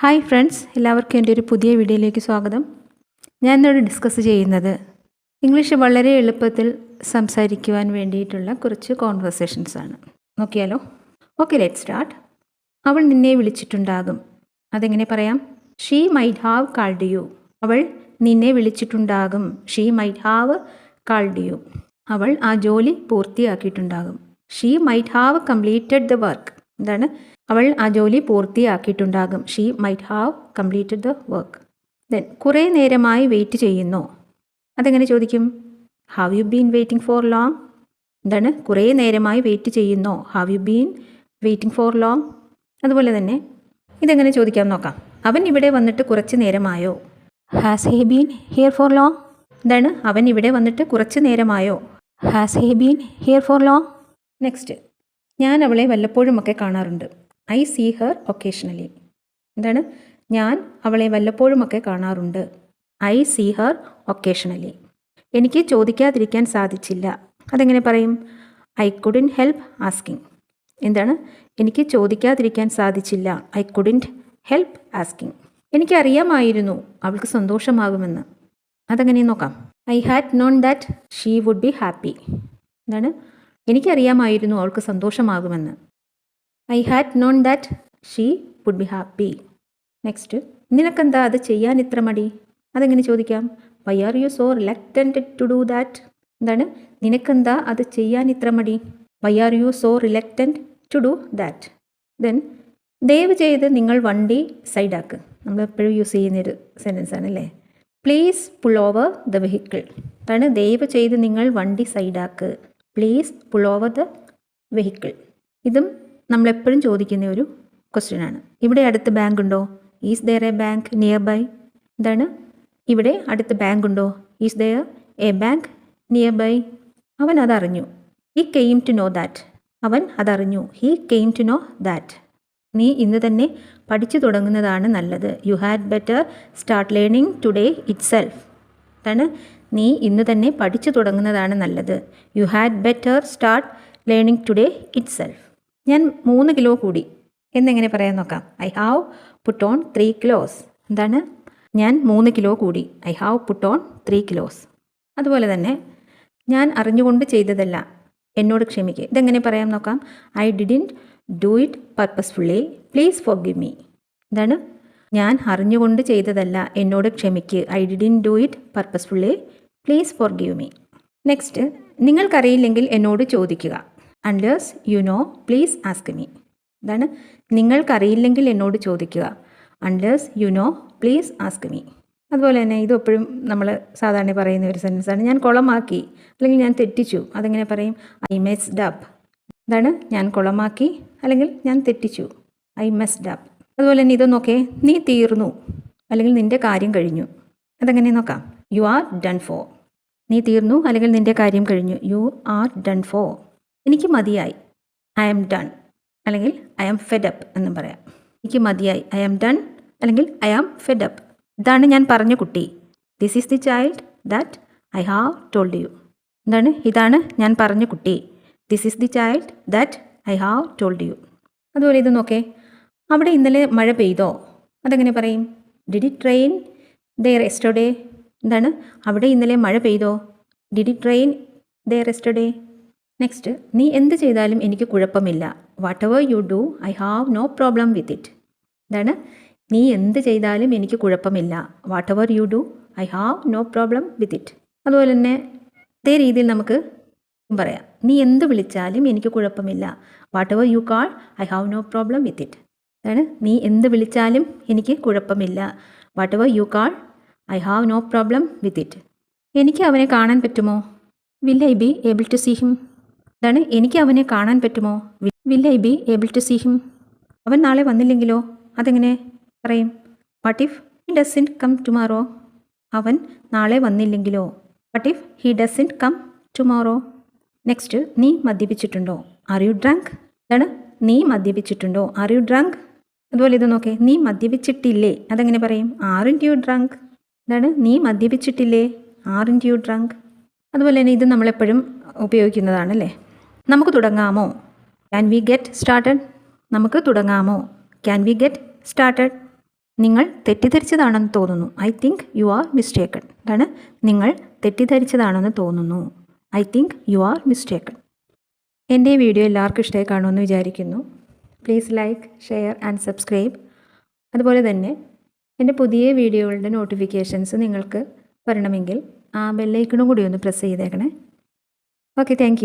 Hi friends എല്ലാവർക്കും എന്റെ ഒരു പുതിയ വീഡിയോയിലേക്ക് സ്വാഗതം. ഞാൻ ഇന്നോട് ഡിസ്കസ് ചെയ്യുന്നത് ഇംഗ്ലീഷ് വളരെ എളുപ്പത്തിൽ സംസാരിക്കുവാൻ വേണ്ടിയിട്ടുള്ള കുറച്ച് കോൺവെർസേഷൻസ് ആണ്. നോക്കിയാലോ? ഓക്കെ ലെറ്റ് സ്റ്റാർട്ട് അവൾ നിന്നെ വിളിച്ചിട്ടുണ്ടാകും. അതെങ്ങനെ പറയാം? She might have called you അവൾ നിന്നെ വിളിച്ചിട്ടുണ്ടാകും. She might have called you അവൾ ആ ജോലി പൂർത്തിയാക്കിയിട്ടുണ്ടാകും. She might have completed the work എന്താണ്? അവൾ ആ ജോലി പൂർത്തിയാക്കിയിട്ടുണ്ടാകും. She might have completed the work then കുറേ നേരമായി വെയിറ്റ് ചെയ്യുന്നു. അതെങ്ങനെ ചോദിക്കും? Have you been waiting for long എന്താണ്? കുറേ നേരമായി വെയിറ്റ് ചെയ്യുന്നു. Have you been waiting for long അതുപോലെ തന്നെ ഇതെങ്ങനെ ചോദിക്കാം നോക്കാം. അവൻ ഇവിടെ വന്നിട്ട് കുറച്ച് നേരമായോ? Has he been here for long എന്താണ്? അവൻ ഇവിടെ വന്നിട്ട് കുറച്ച് നേരമായോ? Has he been here for long next ഞാൻ അവളെ വല്ലപ്പോഴുമൊക്കെ കാണാറുണ്ട്. ഐ സീ ഹർ ഒക്കേഷണലി എന്താണ്? ഞാൻ അവളെ വല്ലപ്പോഴുമൊക്കെ കാണാറുണ്ട്. ഐ സീ ഹർ ഒക്കേഷണലി എനിക്ക് ചോദിക്കാതിരിക്കാൻ സാധിച്ചില്ല. അതെങ്ങനെ പറയും? I couldn't help asking. എന്താണ്? എനിക്ക് ചോദിക്കാതിരിക്കാൻ സാധിച്ചില്ല. I couldn't help asking. എനിക്കറിയാമായിരുന്നു അവൾക്ക് സന്തോഷമാകുമെന്ന്. അതെങ്ങനെ നോക്കാം? I had known that she would be happy. എന്താണ്? എനിക്കറിയാമായിരുന്നു അവൾക്ക് സന്തോഷമാകുമെന്ന്. I had known that she would be happy next നിനക്കെന്താ അത് ചെയ്യാൻ ഇത്ര മടി? അതെങ്ങനെ ചോദിക്കാം? Why are you so reluctant to do that എന്താണ്? നിനക്കെന്താ അത് ചെയ്യാൻ ഇത്ര മടി? Why are you so reluctant to do that then ദയവ് ചെയ്ത് നിങ്ങൾ വണ്ടി സൈഡാക്ക്. നമ്മൾ എപ്പോഴും യൂസ് ചെയ്യുന്നൊരു സെന്റൻസ് ആണല്ലേ? Please pull over the vehicle അതാണ് ദയവ് ചെയ്ത് നിങ്ങൾ വണ്ടി സൈഡാക്ക്. Please pull over the vehicle ഇതും നമ്മളെപ്പോഴും ചോദിക്കുന്ന ഒരു ക്വസ്റ്റ്യൻ ആണ്. ഇവിടെ അടുത്ത് ബാങ്ക് ഉണ്ടോ? Is there a bank nearby എന്താണ് ഇവിടെ അടുത്ത് ബാങ്ക് ഉണ്ടോ? Is there a bank nearby അവൻ അതറിഞ്ഞു. He came to know that അവൻ അതറിഞ്ഞു. He came to know that നീ ഇന്ന് തന്നെ പഠിച്ചു തുടങ്ങുന്നതാണ് നല്ലത്. You had better start learning today itself അതാണ് നീ ഇന്ന് തന്നെ പഠിച്ചു തുടങ്ങുന്നതാണ് നല്ലത്. You had better start learning today itself ഞാൻ മൂന്ന് കിലോ കൂടി. എന്നെങ്ങനെ പറയാൻ നോക്കാം? I have put on three kilos എന്താണ്? ഞാൻ മൂന്ന് കിലോ കൂടി. I have put on three kilos അതുപോലെ തന്നെ ഞാൻ അറിഞ്ഞുകൊണ്ട് ചെയ്തതല്ല. എന്നോട് ക്ഷമിക്കുക ഇതെങ്ങനെ പറയാൻ നോക്കാം? I didn't do it purposefully please forgive me എന്താണ്? ഞാൻ അറിഞ്ഞുകൊണ്ട് ചെയ്തതല്ല. എന്നോട് ക്ഷമിക്ക്. I didn't do it purposefully please forgive me next നിങ്ങൾക്കറിയില്ലെങ്കിൽ എന്നോട് ചോദിക്കുക. Unless you know please ask me ഇതാണ് നിങ്ങൾക്കറിയില്ലെങ്കിൽ എന്നോട് ചോദിക്കുക. Unless you know please ask me അതുപോലെ തന്നെ ഇത് എപ്പോഴും നമ്മൾ സാധാരണ പറയുന്ന ഒരു സെന്റൻസാണ് ഞാൻ കുളമാക്കി അല്ലെങ്കിൽ ഞാൻ തെറ്റിച്ചു അതെങ്ങനെ പറയും? ഐ മെസ്ഡ് അപ്പ് ഇതാണ് ഞാൻ കുളമാക്കി അല്ലെങ്കിൽ ഞാൻ തെറ്റിച്ചു. ഐ മെസ്ഡ് അപ്പ് അതുപോലെ തന്നെ ഇതൊന്നൊക്കെ നീ തീർന്നു അല്ലെങ്കിൽ നിന്റെ കാര്യം കഴിഞ്ഞു. അതെങ്ങനെ നോക്കാം? യു ആർ ഡൺ ഫോർ നീ തീർന്നു അല്ലെങ്കിൽ നിന്റെ കാര്യം കഴിഞ്ഞു. യു ആർ ഡൺ ഫോർ എനിക്ക് മതിയായി. ഐ ആം ഡൺ അല്ലെങ്കിൽ ഐ ആം ഫെഡ് അപ്പ് എന്നും പറയാം. എനിക്ക് മതിയായി. ഐ ആം ഡൺ അല്ലെങ്കിൽ ഐ ആം ഫെഡ് അപ്പ് ഇതാണ് ഞാൻ പറഞ്ഞ കുട്ടി. This is the child that I have told you എന്താണ്? ഇതാണ് ഞാൻ പറഞ്ഞ കുട്ടി. This is the child that I have told you അതുപോലെ ഇത് നോക്കേ. അവിടെ ഇന്നലെ മഴ പെയ്തോ? അതെങ്ങനെ പറയും? ഡിഡ് ട്രെയിൻ ദയർ എസ്റ്റർഡേ എന്താണ്? അവിടെ ഇന്നലെ മഴ പെയ്തോ? Did it rain there yesterday next നീ എന്ത് ചെയ്താലും എനിക്ക് കുഴപ്പമില്ല. Whatever you do I have no problem with it എന്താണ് നീ എന്ത് ചെയ്താലും എനിക്ക് കുഴപ്പമില്ല. Whatever you do I have no problem with it അതുപോലെ തന്നെ അതേ രീതിയിൽ നമുക്ക് പറയാം. നീ എന്ത് വിളിച്ചാലും എനിക്ക് കുഴപ്പമില്ല. Whatever you call I have no problem with it അതാണ് നീ എന്ത് വിളിച്ചാലും എനിക്ക് കുഴപ്പമില്ല. Whatever you call I have no problem with it എനിക്ക് അവനെ കാണാൻ പറ്റുമോ? Will I be able to see him അതാണ് എനിക്ക് അവനെ കാണാൻ പറ്റുമോ? Will I be able to see him അവൻ നാളെ വന്നില്ലെങ്കിലോ? അതെങ്ങനെ? പറയും. What if he doesn't come tomorrow അവൻ നാളെ വന്നില്ലെങ്കിലോ? What if he doesn't come tomorrow next നീ മദ്യപിച്ചിട്ടുണ്ടോ? ആർ യു ഡ്രങ്ക് ഇതാണ് നീ മദ്യപിച്ചിട്ടുണ്ടോ? ആർ യു ഡ്രങ്ക് അതുപോലെ ഇത് നോക്കേ. നീ മദ്യപിച്ചിട്ടില്ലേ? അതെങ്ങനെ പറയും? ആറിൻ യു ഡ്രങ്ക് ഇതാണ് നീ മദ്യപിച്ചിട്ടില്ലേ? ആറിൻ യു ഡ്രങ്ക് അതുപോലെ തന്നെ ഇത് നമ്മളെപ്പോഴും ഉപയോഗിക്കുന്നതാണല്ലേ നമുക്ക് തുടങ്ങാമോ? ക്യാൻ വി ഗെറ്റ് സ്റ്റാർട്ടഡ് നമുക്ക് തുടങ്ങാമോ? ക്യാൻ വി ഗെറ്റ് സ്റ്റാർട്ടഡ് നിങ്ങൾ തെറ്റിദ്ധരിച്ചതാണെന്ന് തോന്നുന്നു. I think you are mistaken അതാണ് നിങ്ങൾ തെറ്റിദ്ധരിച്ചതാണെന്ന് തോന്നുന്നു. I think you are mistaken എന്റെ വീഡിയോ എല്ലാവർക്കും ഇഷ്ടമായി കാണുമെന്ന് വിചാരിക്കുന്നു. Please like share and subscribe അതുപോലെ തന്നെ എന്റെ പുതിയ വീഡിയോകളുടെ നോട്ടിഫിക്കേഷൻസ് നിങ്ങൾക്ക് വരണമെങ്കിൽ ആ ബെല്ലൈക്കണും കൂടി ഒന്ന് പ്രസ് ചെയ്തേക്കണേ. Okay thank